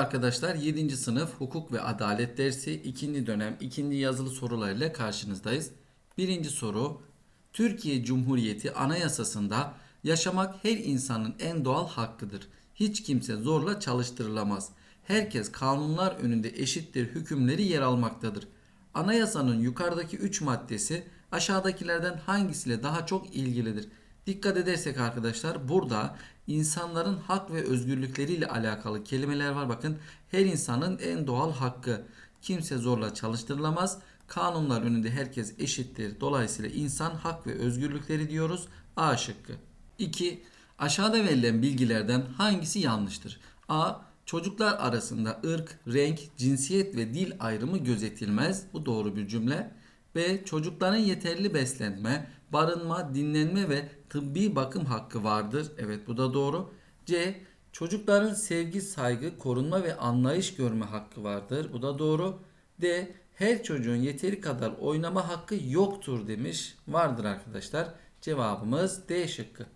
arkadaşlar 7. sınıf hukuk ve adalet dersi 2. dönem 2. yazılı sorularıyla karşınızdayız. Birinci soru Türkiye Cumhuriyeti Anayasası'nda yaşamak her insanın en doğal hakkıdır. Hiç kimse zorla çalıştırılamaz. Herkes kanunlar önünde eşittir hükümleri yer almaktadır. Anayasanın yukarıdaki 3 maddesi aşağıdakilerden hangisiyle daha çok ilgilidir? Dikkat edersek arkadaşlar burada insanların hak ve özgürlükleriyle alakalı kelimeler var. Bakın her insanın en doğal hakkı. Kimse zorla çalıştırılamaz. Kanunlar önünde herkes eşittir. Dolayısıyla insan hak ve özgürlükleri diyoruz. A şıkkı. 2. Aşağıda verilen bilgilerden hangisi yanlıştır? A. Çocuklar arasında ırk, renk, cinsiyet ve dil ayrımı gözetilmez. Bu doğru bir cümle. B. Çocukların yeterli beslenme, barınma, dinlenme ve tıbbi bakım hakkı vardır. Evet bu da doğru. C. Çocukların sevgi, saygı, korunma ve anlayış görme hakkı vardır. Bu da doğru. D. Her çocuğun yeteri kadar oynama hakkı yoktur demiş. Vardır arkadaşlar. Cevabımız D şıkkı.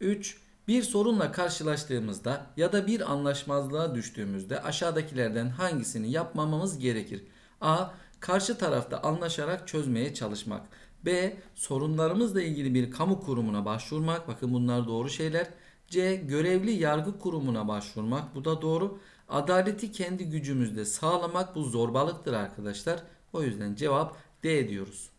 3. Bir sorunla karşılaştığımızda ya da bir anlaşmazlığa düştüğümüzde aşağıdakilerden hangisini yapmamamız gerekir? A. Karşı tarafta anlaşarak çözmeye çalışmak. B. Sorunlarımızla ilgili bir kamu kurumuna başvurmak. Bakın bunlar doğru şeyler. C. Görevli yargı kurumuna başvurmak. Bu da doğru. Adaleti kendi gücümüzde sağlamak bu zorbalıktır arkadaşlar. O yüzden cevap D diyoruz.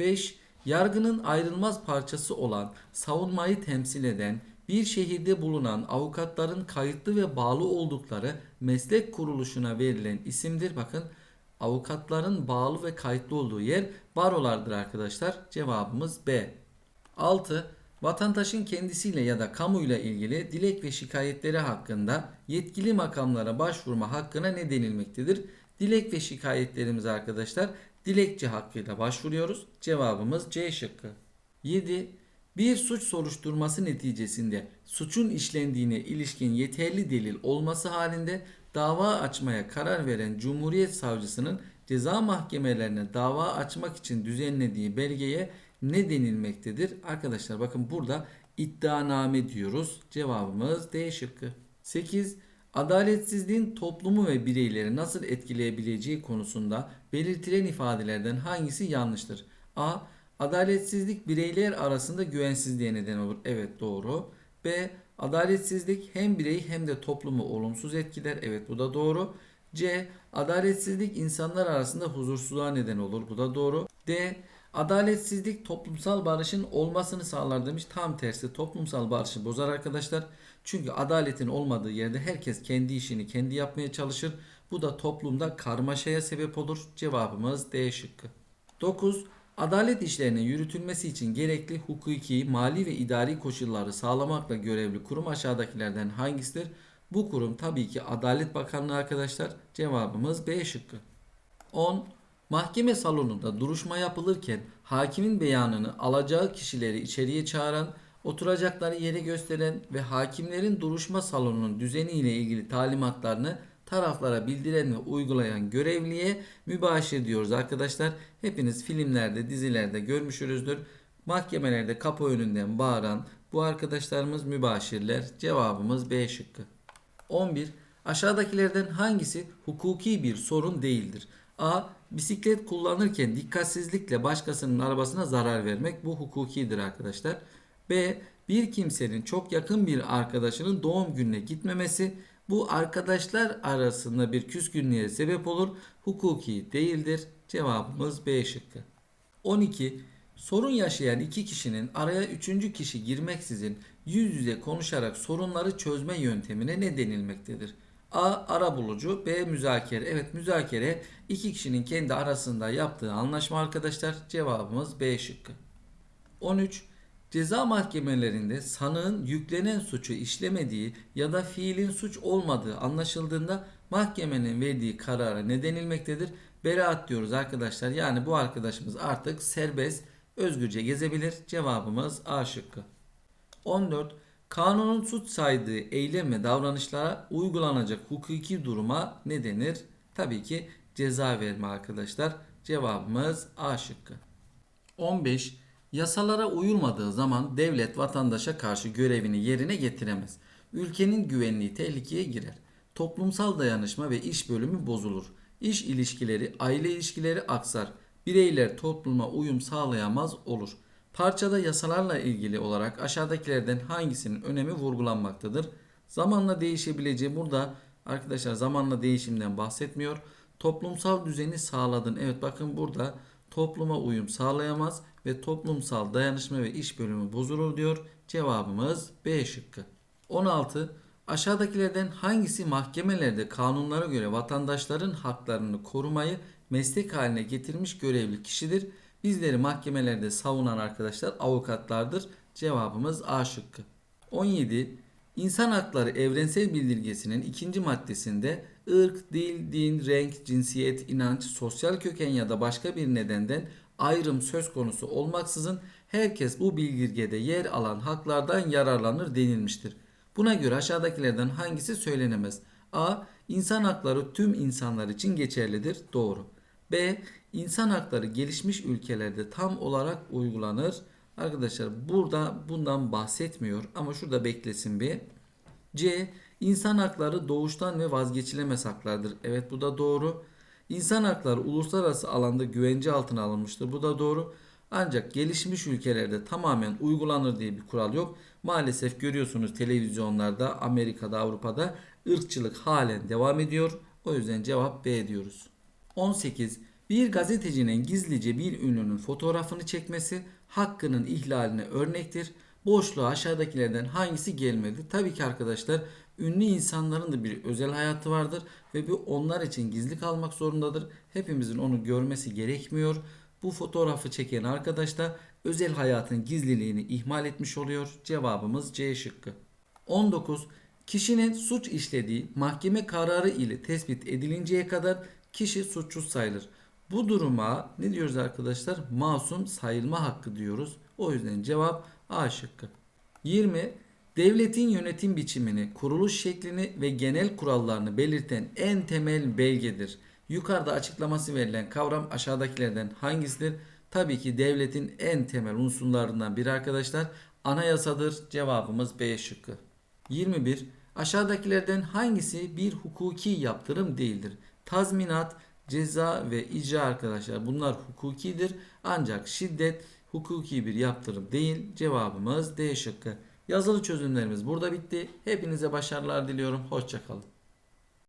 5. Yargının ayrılmaz parçası olan savunmayı temsil eden bir şehirde bulunan avukatların kayıtlı ve bağlı oldukları meslek kuruluşuna verilen isimdir. Bakın avukatların bağlı ve kayıtlı olduğu yer barolardır arkadaşlar. Cevabımız B. 6. Vatandaşın kendisiyle ya da kamuyla ilgili dilek ve şikayetleri hakkında yetkili makamlara başvurma hakkına ne denilmektedir? Dilek ve şikayetlerimiz arkadaşlar dilekçe hakkıyla başvuruyoruz. Cevabımız C şıkkı. 7. Bir suç soruşturması neticesinde suçun işlendiğine ilişkin yeterli delil olması halinde dava açmaya karar veren Cumhuriyet Savcısının ceza mahkemelerine dava açmak için düzenlediği belgeye ne denilmektedir? Arkadaşlar bakın burada iddianame diyoruz. Cevabımız D şıkkı. 8. Adaletsizliğin toplumu ve bireyleri nasıl etkileyebileceği konusunda belirtilen ifadelerden hangisi yanlıştır? A. Adaletsizlik bireyler arasında güvensizliğe neden olur. Evet doğru. B. Adaletsizlik hem bireyi hem de toplumu olumsuz etkiler. Evet bu da doğru. C. Adaletsizlik insanlar arasında huzursuzluğa neden olur. Bu da doğru. D. Adaletsizlik toplumsal barışın olmasını sağlar demiş. Tam tersi toplumsal barışı bozar arkadaşlar. Çünkü adaletin olmadığı yerde herkes kendi işini kendi yapmaya çalışır. Bu da toplumda karmaşaya sebep olur. Cevabımız D şıkkı. 9. Adalet işlerinin yürütülmesi için gerekli hukuki, mali ve idari koşulları sağlamakla görevli kurum aşağıdakilerden hangisidir? Bu kurum tabii ki Adalet Bakanlığı arkadaşlar. Cevabımız B şıkkı. 10. Mahkeme salonunda duruşma yapılırken hakimin beyanını alacağı kişileri içeriye çağıran, oturacakları yeri gösteren ve hakimlerin duruşma salonunun düzeni ile ilgili talimatlarını taraflara bildiren ve uygulayan görevliye mübaşir diyoruz arkadaşlar. Hepiniz filmlerde, dizilerde görmüşsünüzdür. Mahkemelerde kapı önünden bağıran bu arkadaşlarımız mübaşirler. Cevabımız B şıkkı. 11. Aşağıdakilerden hangisi hukuki bir sorun değildir? A. Bisiklet kullanırken dikkatsizlikle başkasının arabasına zarar vermek bu hukukidir arkadaşlar. B. Bir kimsenin çok yakın bir arkadaşının doğum gününe gitmemesi bu arkadaşlar arasında bir küskünlüğe sebep olur. Hukuki değildir. Cevabımız B şıkkı. 12. Sorun yaşayan iki kişinin araya üçüncü kişi girmeksizin yüz yüze konuşarak sorunları çözme yöntemine ne denilmektedir? A. Arabulucu B. Müzakere. Evet müzakere iki kişinin kendi arasında yaptığı anlaşma arkadaşlar. Cevabımız B şıkkı. 13. Ceza mahkemelerinde sanığın yüklenen suçu işlemediği ya da fiilin suç olmadığı anlaşıldığında mahkemenin verdiği karara ne denilmektedir? Beraat diyoruz arkadaşlar. Yani bu arkadaşımız artık serbest, özgürce gezebilir. Cevabımız A şıkkı. 14. Kanunun suç saydığı eylem ve davranışlara uygulanacak hukuki duruma ne denir? Tabii ki ceza verme arkadaşlar. Cevabımız A şıkkı. 15. Yasalara uyulmadığı zaman devlet vatandaşa karşı görevini yerine getiremez. Ülkenin güvenliği tehlikeye girer. Toplumsal dayanışma ve iş bölümü bozulur. İş ilişkileri, aile ilişkileri aksar. Bireyler topluma uyum sağlayamaz olur. Parçada yasalarla ilgili olarak aşağıdakilerden hangisinin önemi vurgulanmaktadır? Zamanla değişebileceği burada arkadaşlar zamanla değişimden bahsetmiyor. Toplumsal düzeni sağladın. Evet bakın burada topluma uyum sağlayamaz ve toplumsal dayanışma ve iş bölümü bozulur diyor. Cevabımız B şıkkı. 16. Aşağıdakilerden hangisi mahkemelerde kanunlara göre vatandaşların haklarını korumayı meslek haline getirmiş görevli kişidir? Bizleri mahkemelerde savunan arkadaşlar avukatlardır. Cevabımız A şıkkı. 17. İnsan Hakları Evrensel Bildirgesi'nin ikinci maddesinde ırk, dil, din, renk, cinsiyet, inanç, sosyal köken ya da başka bir nedenden ayrım söz konusu olmaksızın herkes bu bildirgede yer alan haklardan yararlanır denilmiştir. Buna göre aşağıdakilerden hangisi söylenemez? A. İnsan hakları tüm insanlar için geçerlidir. Doğru. B. İnsan hakları gelişmiş ülkelerde tam olarak uygulanır. Arkadaşlar burada bundan bahsetmiyor ama şurada beklesin bir. C. İnsan hakları doğuştan ve vazgeçilemez haklardır. Evet bu da doğru. İnsan hakları uluslararası alanda güvence altına alınmıştır. Bu da doğru. Ancak gelişmiş ülkelerde tamamen uygulanır diye bir kural yok. Maalesef görüyorsunuz televizyonlarda Amerika'da Avrupa'da ırkçılık halen devam ediyor. O yüzden cevap B diyoruz. 18. Bir gazetecinin gizlice bir ünlünün fotoğrafını çekmesi hakkının ihlaline örnektir. Boşluğa aşağıdakilerden hangisi gelmedi? Tabii ki arkadaşlar ünlü insanların da bir özel hayatı vardır ve bu onlar için gizli kalmak zorundadır. Hepimizin onu görmesi gerekmiyor. Bu fotoğrafı çeken arkadaş da özel hayatın gizliliğini ihmal etmiş oluyor. Cevabımız C şıkkı. 19. Kişinin suç işlediği mahkeme kararı ile tespit edilinceye kadar kişi suçsuz sayılır. Bu duruma ne diyoruz arkadaşlar? Masum sayılma hakkı diyoruz. O yüzden cevap A şıkkı. 20. Devletin yönetim biçimini, kuruluş şeklini ve genel kurallarını belirten en temel belgedir. Yukarıda açıklaması verilen kavram aşağıdakilerden hangisidir? Tabii ki devletin en temel unsurlarından biri arkadaşlar anayasadır. Cevabımız B şıkkı. 21. Aşağıdakilerden hangisi bir hukuki yaptırım değildir? Tazminat, ceza ve icra arkadaşlar bunlar hukukidir. Ancak şiddet hukuki bir yaptırım değil. Cevabımız D şıkkı. Yazılı çözümlerimiz burada bitti. Hepinize başarılar diliyorum. Hoşçakalın.